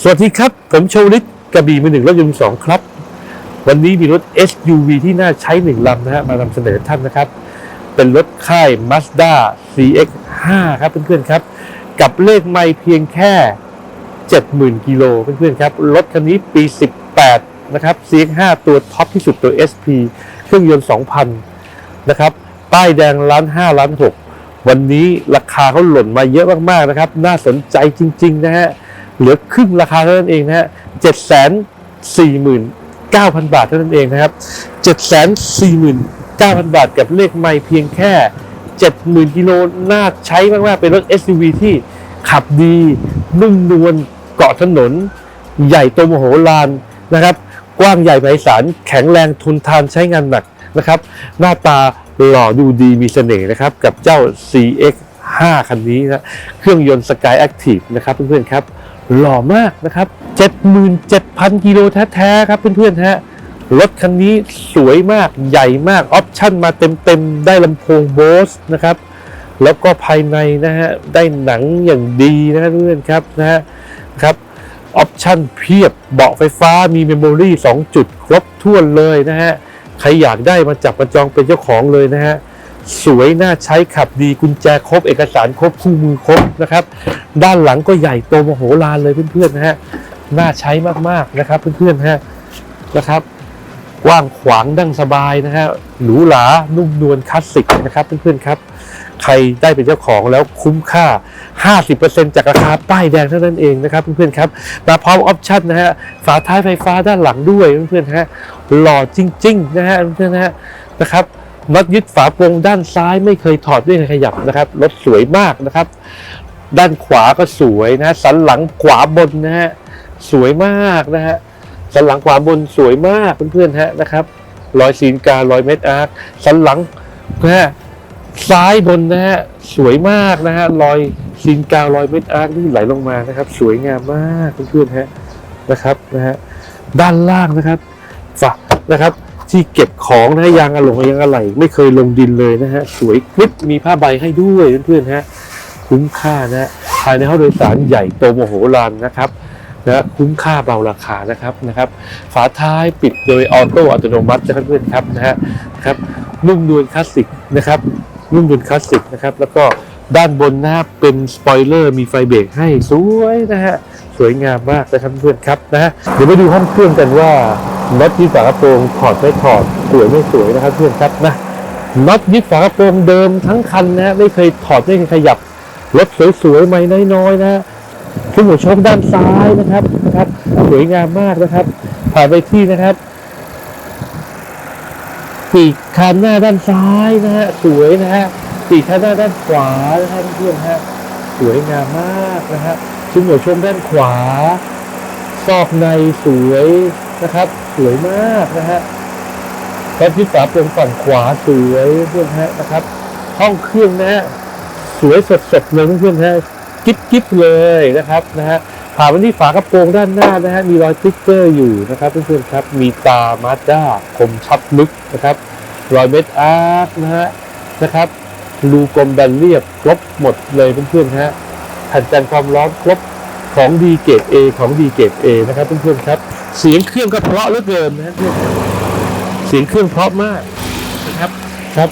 สวัสดีครับ ผมโชลิตกระบี่มือหนึ่งรถยนต์สองครับ วันนี้มีรถ SUV ที่น่าใช้หนึ่งลำนะฮะมานำเสนอท่านนะครับ เป็นรถค่าย Mazda CX-5 ครับเพื่อนๆครับ กับเลขไม่เพียงแค่ 70,000 กิโลเพื่อนๆครับ รถคันนี้ปี 18 นะครับ CX-5 ตัวท็อปที่สุดตัว SP เครื่องยนต์ 2,000 นะครับ ป้ายแดงล้าน5ล้าน6วันนี้ราคาเขาหล่นมาเยอะมากๆนะครับ น่าสนใจจริง ๆ นะฮะ เหลือครึ่งราคาเท่านั้นเองนะฮะเจ็ดแสนสี่หมื่นเก้าพันบาทเท่านั้นเองนะครับเจ็ดแสนสี่หมื่นเก้าพันบาทกับเลขไม่เพียงแค่เจ็ดหมื่นกิโลน่าใช้มากๆเป็นรถ SUV ที่ขับดีนุ่มนวลเกาะถนน ใหญ่โตมโหฬารนะครับ กว้างใหญ่ไพศาลแข็งแรงทนทานใช้งานหนักนะครับ หน้าตาหล่อดูดีมีเสน่ห์นะครับ กับเจ้า CX 5 คันนี้นะ เครื่องยนต์ Sky Active นะครับเพื่อนๆครับ หล่อมากนะครับ 77,000 กิโลแท้ๆครับเพื่อนๆฮะรถคันนี้สวยมากใหญ่มากออปชั่นมาเต็มๆ ได้ลำโพงโบสนะครับ แล้วก็ภายในนะฮะ ได้หนังอย่างดีนะเพื่อนครับนะฮะครับออปชั่นเพียบเบาะไฟฟ้ามีเมมโมรี่2จุดครบถ้วนเลยนะฮะ ใครอยากได้มาจับมาจองเป็นเจ้าของเลยนะฮะ สวยน่าใช้ขับดีกุญแจครบเอกสารครบคู่มือครบนะครับ ด้านหลังก็ใหญ่โตมโหฬารเลยเพื่อนๆนะฮะน่าใช้มากๆนะครับเพื่อนๆฮะนะครับ กว้างขวางดั้งสบายนะฮะหรูหรานุ่มนวลคลาสสิกนะครับเพื่อนๆครับ ใครได้เป็นเจ้าของแล้วคุ้มค่า 50%จากราคาป้ายแดงเท่านั้นเองนะครับเพื่อนๆครับมาพร้อมออปชั่นนะฮะฝาท้ายไฟฟ้าด้านหลังด้วยเพื่อนๆฮะหล่อจริงๆนะฮะเพื่อนๆนฮะนะครับ น็อตยึดฝาโปรงด้านซ้ายไม่เคยถอดด้วยขยับนะครับรถสวยมากนะครับ ด้านขวาก็สวยนะฮะสันหลังขวาบนนะฮะสวยมากนะฮะสันหลังขวาบนสวยมากเพื่อนๆฮะนะครับรอยซีนการรอยเม็ดอาร์คสันหลังนะฮะซ้ายบนนะฮะสวยมากนะฮะรอยซีนการรอยเม็ดอาร์คที่ไหลลงมานะครับ สวยงามมากเพื่อนๆฮะนะครับนะฮะด้านล่างนะครับฝานะครับ ที่เก็บของนะฮะยางอะหลงยางอะไหลไม่เคยลงดินเลยนะฮะ สวยกริบมีผ้าใบให้ด้วยเพื่อนๆฮะ คุ้มค่านะฮะภายในห้องโดยสารใหญ่โตโมโหฬารนะครับนะคุ้มค่าเบาราคานะครับนะครับ ฝาท้ายปิดโดยออโต้อัตโนมัตินะครับเพื่อนครับนะฮะครับนุ่มนวลคลาสสิกนะครับนุ่มนวลคลาสสิกนะครับแล้วก็ด้านบนนะเป็นสปอยเลอร์มีไฟเบรกให้สวยนะฮะสวยงามมากนะครับเพื่อนครับนะฮะเดี๋ยวไปดูห้องเครื่องกันว่า น็อตที่ฝากระโปรงถอดไม่ถอดสวยไม่สวยนะครับเพื่อนครับนะน็อตยึดฝากระโปรงเดิมทั้งคันนะไม่เคยถอดไม่เคยขยับรถสวยๆไม่น้อยๆนะฮะขึ้นหัวโชคด้านซ้ายนะครับนะครับ สวยงามมากนะครับ ผ่านไปที่นะครับปีกคานหน้าด้านซ้ายนะฮะสวยนะฮะปีกคานหน้าด้านขวานะครับเพื่อนฮะสวยงามมากนะฮะชิ้นหัวชมด้านขวาซอกในสวย นะครับ สวยมากนะฮะแค่ที่ฝาโปรงฝั่งขวาสวยเพื่อนฮะนะครับ ห้องเครื่องนะฮะสวยสดๆเลยเพื่อนฮะกิ๊บกิ๊บเลยนะครับนะฮะผ่านมาที่ฝากระโปรงด้านหน้านะฮะมีรอยติ๊กเกอร์อยู่นะครับเพื่อนๆครับ มีตามาด้าคมชัดลึกนะครับ รอยเม็ดอาร์คนะฮะนะครับรูกลมแบนเรียบครบหมดเลยเพื่อนๆฮะแผ่นกันความร้อนครบของดีเกรด A ของดีเกรด A นะครับเพื่อนๆครับ เสียงเครื่องก็เพราะเหลือเกินนะฮะเพื่อนเสียงเครื่องเพราะมากนะครับ ครับ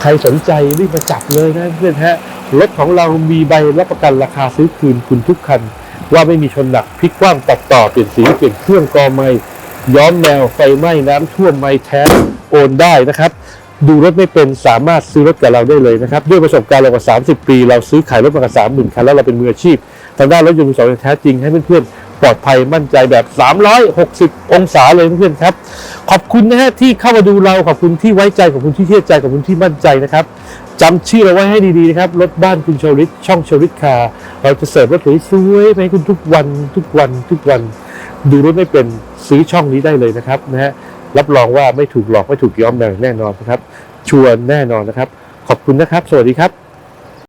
ใครสนใจรีบมาจับเลยนะเพื่อนฮะรถของเรามีใบรับประกันราคาซื้อคืนคุณทุกคัน ว่าไม่มีชนหนักพลิกกว้างตัดต่อเปลี่ยนสีเปลี่ยนเครื่องกอไม่ย้อมแนวไฟไหม้น้ำท่วมไม่แท้โอนได้นะครับ ดูรถไม่เป็นสามารถซื้อรถกับเราได้เลยนะครับ ด้วยประสบการณ์เรากว่า 30 ปี เราซื้อขายรถมากว่า30,000คันแล้วเราเป็นมืออาชีพทางด้านรถยนต์มือสองอย่างแท้จริงให้เพื่อนๆ ปลอดภัยมั่นใจแบบ 360 องศาเลยเพื่อนครับ ขอบคุณนะฮะที่เข้ามาดูเราขอบคุณที่ไว้ใจขอบคุณที่เชื่อใจขอบคุณที่มั่นใจนะครับจำชื่อเราไว้ให้ดีๆนะครับรถบ้านคุณโชลิตช่องโชลิตคาร์เราจะเสิร์ฟรถสวยๆให้คุณทุกวันทุกวันทุกวัน ดูรถไม่เป็นซื้อช่องนี้ได้เลยนะครับนะฮะรับรองว่าไม่ถูกหลอกไม่ถูกย้อมแนวแน่นอนนะครับชวร์แน่นอนนะครับ ขอบคุณนะครับ สวัสดีครับ